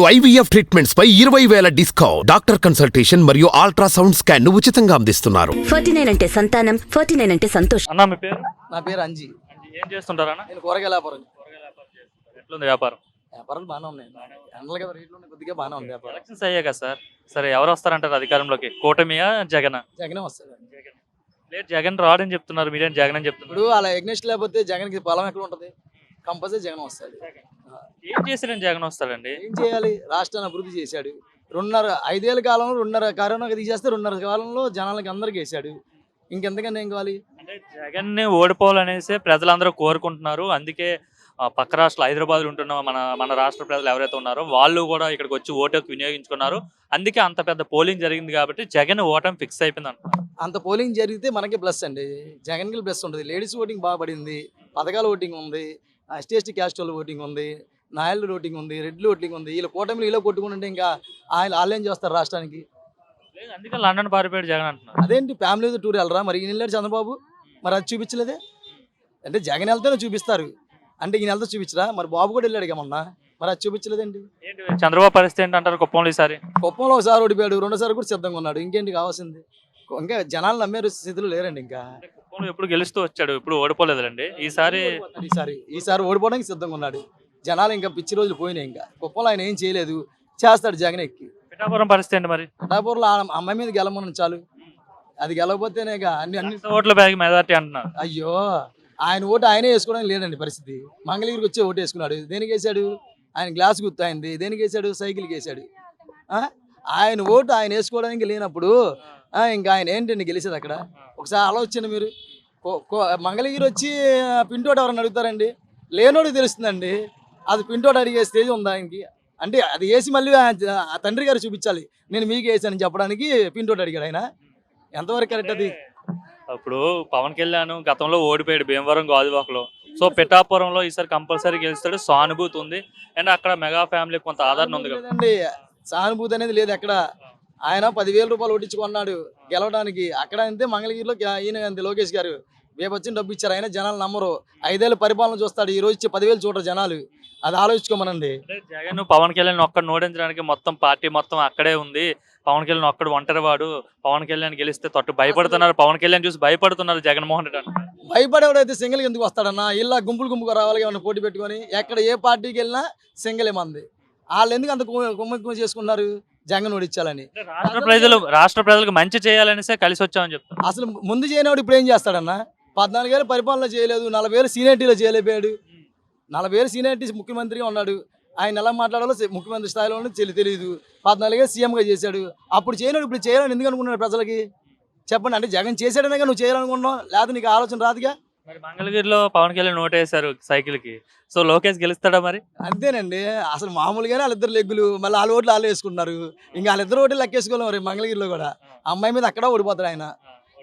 IVF treatments పై ఇరవై వేల డిస్కౌంట్. డాక్టర్ కన్సల్టేషన్ మరియు అల్ట్రాసౌండ్ స్కాన్ను ఉచితంగా అందిస్తున్నారు. ఫార్టీ నైన్ అంటే సంతానం ఫార్టీ నైన్ అంటే సంతోషం. అన్న మీ పేరు? నా పేరు అంజీ. అంటే ఏం చేస్తుంటారా అన్న నేను కూరగాయల వ్యాపారం కూరగాయల వ్యాపారం చేస్తుంటారు. ఎట్లుంది వ్యాపారం? వ్యాపారాలు బాగానే ఉన్నాయి. ఎండలు కదా రేట్లు ఉన్నాయి కొద్దిగా బాగానే ఉంది వ్యాపారం. ఎలక్షన్స్ అయ్యాక సార్. సరే ఎవరు వస్తారంటారు అధికారంలోకి? కూటమియా జగన్? జగనే వస్తుంది లేదు జగన్ రాడని చెప్తున్నారు. మీరేం జగన్ అని చెప్తున్నారు? ఇప్పుడు అలా యజ్ఞేష్ లేకపోతే జగన్కి పొలం ఎక్కడ ఉంటుంది? కంపల్సరీ జగన్ వస్తాడు. ఏం చేసిన జగన్ వస్తాడండి? ఏం చేయాలి? రాష్ట్రాన్ని అభివృద్ధి చేశాడు. రెండున్నర ఐదేళ్ళ కాలంలో రెండున్నర కరోనాకి తీసేస్తే రెండున్నర కాలంలో జనాలకి అందరికి వేసాడు ఇంకెంతకన్నా ఏం కావాలి? అంటే జగన్ని ఓడిపోవాలనేసి ప్రజలందరూ కోరుకుంటున్నారు. అందుకే పక్క రాష్ట్ర హైదరాబాద్ ఉంటున్న మన మన రాష్ట్ర ప్రజలు ఎవరైతే ఉన్నారో వాళ్ళు కూడా ఇక్కడికి వచ్చి ఓటు వినియోగించుకున్నారు. అందుకే అంత పెద్ద పోలింగ్ జరిగింది కాబట్టి జగన్ ఓటమి ఫిక్స్ అయిపోయింది అంటున్నారు. అంత పోలింగ్ జరిగితే మనకి ప్లస్ అండి. జగన్కి ప్లస్ ఉంటుంది. లేడీస్ ఓటింగ్ బాగా పడింది. పథకాల ఓటింగ్ ఉంది. ఎస్టీ ఎస్టీ క్యాస్ట్ వాళ్ళ ఓటింగ్ ఉంది నాయలు ఓటింగ్ ఉంది రెడ్లు ఓటింగ్ ఉంది వీళ్ళ కూటమిలు ఇలా కొట్టుకుంటుంటే ఇంకా ఆయన ఏం చేస్తారు రాష్ట్రానికి? అందుకే లండన్ పారిపోయాడు జగన్ అంటున్నారు. అదేంటి ఫ్యామిలీతో టూర్ వెళ్ళరా? మరి ఈయన వెళ్ళాడు చంద్రబాబు? మరి అది చూపించలేదే? అంటే జగన్ వెళ్తేనే చూపిస్తారు. అంటే ఈయన వెళ్తే చూపించరా? మరి బాబు కూడా వెళ్ళాడు మొన్న. మరి అది చూపించలేదండి ఏంటి చంద్రబాబు పరిస్థితి ఏంటంటారు కుప్పంలో ఈసారి? కుప్పంలో ఒకసారి ఓడిపోయాడు రెండోసారి కూడా సిద్ధంగా ఉన్నాడు. ఇంకేంటి కావాల్సింది? ఇంకా జనాలు నమ్మే స్థితిలో లేరండి ఇంకా. అంటే కుప్పంలో ఎప్పుడు గెలుస్తూ వచ్చాడు ఇప్పుడు ఓడిపోలేదండి ఈసారి ఈసారి ఈసారి ఓడిపోవడానికి సిద్ధంగా ఉన్నాడు. జనాలు ఇంకా పిచ్చి రోజులు పోయినాయి ఇంకా. కుప్పంలో ఆయన ఏం చేయలేదు. చేస్తాడు జగన్ ఎక్కి. పిఠాపురం పరిస్థితి ఏంటి మరి? పిఠాపూర్లో ఆ అమ్మాయి మీద గెలమని చాలు. అది గెలవకపోతేనే ఇక అన్ని అన్ని ఓట్ల బ్యాగ్ మెజార్టీ అంటున్నారు. అయ్యో ఆయన ఓటు ఆయనే వేసుకోవడానికి లేదండి పరిస్థితి. మంగళగిరికి వచ్చి ఓటు వేసుకున్నాడు. దేనికి వేసాడు ఆయన గ్లాస్ గుర్తు అయింది. దేనికి వేసాడు సైకిల్కి వేసాడు ఆ? ఆయన ఓటు ఆయన వేసుకోవడానికి లేనప్పుడు ఇంకా ఆయన ఏంటండి గెలిచేది అక్కడ? ఒకసారి ఆలోచన మీరు. మంగళగిరి వచ్చి పింటోడు ఎవరైనా అడుగుతారండి? లేనోడు తెలుస్తుందండి. అది పింటోడు అడిగే స్టేజ్ ఉందా ఆయనకి అంటే అది వేసి మళ్ళీ ఆ- తండ్రి గారు చూపించాలి. నేను మీకు వేసానని చెప్పడానికి పింటోడు అడిగాడు ఆయన. ఎంతవరకు కరెక్ట్ అది? ఇప్పుడు పవన్ కళ్యాణ్ గతంలో ఓడిపోయాడు భీమవరం గాజువాకలో. సో పిఠాపురంలో ఈసారి కంపల్సరీ గెలుస్తాడు. సానుభూతి ఉంది. అండ్ అక్కడ మెగా ఫ్యామిలీ కొంత ఆదరణ ఉంది కదా. లేదండి. సానుభూతి అనేది లేదు ఎక్కడ ఆయన పదివేల రూపాయలు ఒట్టించుకున్నాడు గెలవడానికి. అక్కడ అంతే మంగళగిరిలో ఈయన అంతే లోకేష్ గారు. రేపొచ్చిన డబ్బు ఇచ్చారు. ఆయన జనాలు నమ్మరు. ఐదేళ్ళ పరిపాలన చూస్తాడు. ఈ రోజు ఇచ్చే పదివేలు చూడరు జనాలు. అది ఆలోచించుకోమనండి. జగన్ పవన్ కళ్యాణ్ ఒక్కడు ఓడించడానికి మొత్తం పార్టీ మొత్తం అక్కడే ఉంది. పవన్ కళ్యాణ్ ఒక్కడు ఒంటరి వాడు. పవన్ కళ్యాణ్ గెలిస్తే తట్టు భయపడుతున్నారు. పవన్ కళ్యాణ్ చూసి భయపడుతున్నారు జగన్మోహన్ రెడ్డి. భయపడేవాడైతే సింగిల్ ఎందుకు వస్తాడన్నా? ఇలా గుంపులు గుంపుగా రావాలి ఏమన్నా పోటీ పెట్టుకొని ఎక్కడ ఏ పార్టీకి వెళ్ళినా సింగిల్ మంది. వాళ్ళు ఎందుకు అంత కుమ్మ చేసుకున్నారు జగన్ ఓడిచ్చాలని అంటే రాష్ట్ర ప్రజలు రాష్ట్ర ప్రజలకు మంచి చేయాలనేసే కలిసి వచ్చామని చెప్తారు అసలు ముందు చేయనివాడు ఇప్పుడు ఏం చేస్తాడన్న? పద్నాలుగేళ్ళు పరిపాలన చేయలేదు నలభై ఏళ్ళు సీనియర్టీలో చేయలేకపోయాడు. నలభై ఏళ్ళు సీనియర్టీ ముఖ్యమంత్రిగా ఉన్నాడు. ఆయన ఎలా మాట్లాడాలో ముఖ్యమంత్రి స్థాయిలో తెలియదు పద్నాలుగేళ్ళు సీఎంగా చేశాడు. అప్పుడు చేయలేడు ఇప్పుడు చేయాలని ఎందుకు అనుకున్నాడు ప్రజలకి? చెప్పండి అంటే జగన్ చేశాడనే నువ్వు చేయాలనుకున్నావు లేకపోతే నీకు ఆలోచన రాదుగా? మరి మంగళగిరిలో పవన్ కళ్యాణ్ ఓటేశారు సైకిల్కి సో లోకేష్ గెలుస్తాడా మరి? అంతేనండి. అసలు మామూలుగానే వాళ్ళిద్దరు లెగ్గులు. మళ్ళీ వాళ్ళ ఓట్లు వాళ్ళు వేసుకున్నారు ఇంకా వాళ్ళిద్దరు ఓట్లు లెక్కేసుకోలేము మరి మంగళగిరిలో కూడా. అమ్మాయి మీద అక్కడ ఓడిపోతాడు ఆయన.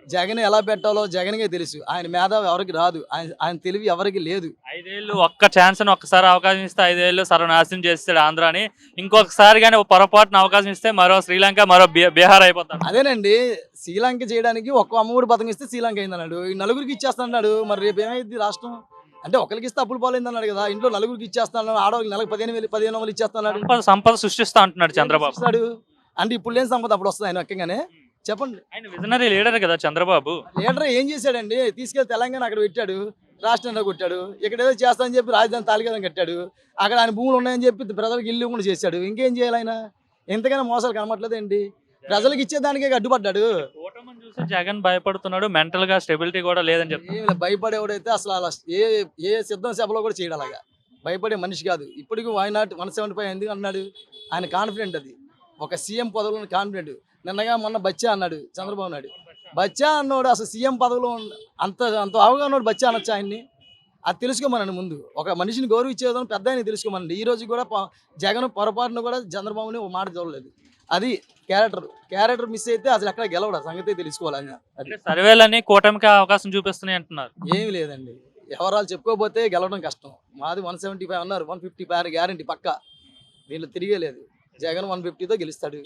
జగన్ ఎలా పెట్టాలో జగన్కే తెలుసు. ఆయన మేధావి ఎవరికి రాదు. ఆయన ఆయన తెలివి ఎవరికి లేదు. ఐదేళ్ళు ఒక్క ఛాన్స్ అని ఒక్కసారి అవకాశం ఇస్తే ఐదేళ్ళు సర్వనాశనం చేస్తాడు ఆంధ్రాని ఇంకొకసారి కానీ పొరపాటున అవకాశం ఇస్తే మరో శ్రీలంక మరో బీహార్ అయిపోతాడు. అదేనండి. శ్రీలంక చేయడానికి ఒక్క అమ్మఒడి పథకం ఇస్తే శ్రీలంక అయింది అన్నాడు ఈ నలుగురికి ఇచ్చేస్తాడు మరి రేపు ఏమైంది రాష్ట్రం? అంటే ఒకరికి ఇస్తే అప్పులు పాలైంది అన్నాడు కదా. ఇంట్లో నలుగురికి ఇచ్చేస్తాను. ఆడవాళ్ళకి నెలకు పదిహేను వేలు పదిహేను వేలు ఇచ్చేస్తున్నాడు సంపద సంపద సృష్టిస్తా అంటున్నాడు చంద్రబాబు. అంటే ఇప్పుడు లేని సంపద అప్పుడు వస్తుంది ఆయన ఎక్కగానే చెప్పండి. ఆయన విజనరీ లీడర్ కదా చంద్రబాబు. లీడర్ ఏం చేశాడండి? తీసుకెళ్ళి తెలంగాణ అక్కడ పెట్టాడు. రాష్ట్రంలో కొట్టాడు. ఇక్కడ ఏదో చేస్తానని చెప్పి రాజధాని తాలికేదని కట్టాడు. అక్కడ ఆయన భూములు ఉన్నాయని చెప్పి ప్రజలకు ఇల్లు కూడా చేశాడు. ఇంకేం చేయాలి ఆయన? ఎంతకైనా మోసాలు కనబట్లేదు ఏంటి? ప్రజలకు ఇచ్చేదానికే అడ్డుపడ్డాడు చూసి జగన్ భయపడుతున్నాడు. మెంటల్గా స్టెబిలిటీ కూడా లేదని లే, భయపడేవాడైతే అసలు అలా ఏ ఏ సిద్ధం సభలో కూడా చేయడు అలాగా. భయపడే మనిషి కాదు. ఇప్పటికీ why not one seventy five ఎందుకు అన్నాడు? ఆయన కాన్ఫిడెంట్ అది. ఒక సీఎం పదవిలో కాన్ఫిడెంట్ నిన్నగా మొన్న బచ్చా అన్నాడు చంద్రబాబు నాయుడు. బచ్చా అన్నోడు అసలు సీఎం పదవిలో అంత అంత అవగాహన బచ్చా అనొచ్చు ఆయన్ని? అది తెలుసుకోమనండి ముందు. ఒక మనిషిని గౌరవించేదని పెద్ద ఆయన తెలుసుకోమనండి. ఈ రోజు కూడా జగన్ పొరపాటున కూడా చంద్రబాబుని ఒక మాట చూడలేదు. అది క్యారెక్టర్ క్యారెక్టర్ మిస్ అయితే అసలు ఎక్కడ గెలవడు. సంగతి తెలుసుకోవాలి సర్వేలన్నీ కూటమికి అవకాశం చూపిస్తున్నాయి అంటున్నారు. ఏమి లేదండి. ఎవరాలు చెప్పుకోకపోతే గెలవడం కష్టం. మాది వన్ సెవెంటీ ఫైవ్ అన్నారు. వన్ ఫిఫ్టీ ఫైవ్ గ్యారంటీ పక్క. దీంట్లో తిరిగే లేదు జగన్ వన్ ఫిఫ్టీతో గెలుస్తాడు.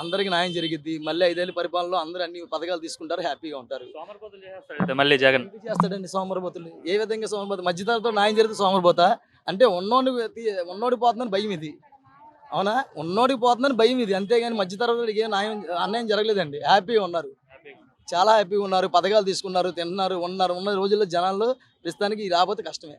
అందరికి న్యాయం జరిగిద్ది. మళ్ళీ ఐదేళ్ళ పరిపాలనలో అందరూ అన్ని పథకాలు తీసుకుంటారు హ్యాపీగా ఉంటారు. మళ్ళీ జగన్. చేస్తాడండి సోమరబోతులు ఏ విధంగా సోమరబోతు మధ్యతరతో న్యాయం జరిగితే సోమరబోతా అంటే ఉన్నోడి ఉన్నోడి పోతుందని భయం ఇది. అవునా? ఉన్నోడికి పోతుందని భయం ఇది. అంతేగాని మధ్య తరగతికి ఏం న్యాయం అన్యాయం జరగలేదండి. హ్యాపీగా ఉన్నారు. చాలా హ్యాపీగా ఉన్నారు. పథకాలు తీసుకున్నారు తింటున్నారు ఉన్నారు. ఉన్న రోజుల్లో జనాల్లో ప్రస్తుతానికి రాకపోతే కష్టమే.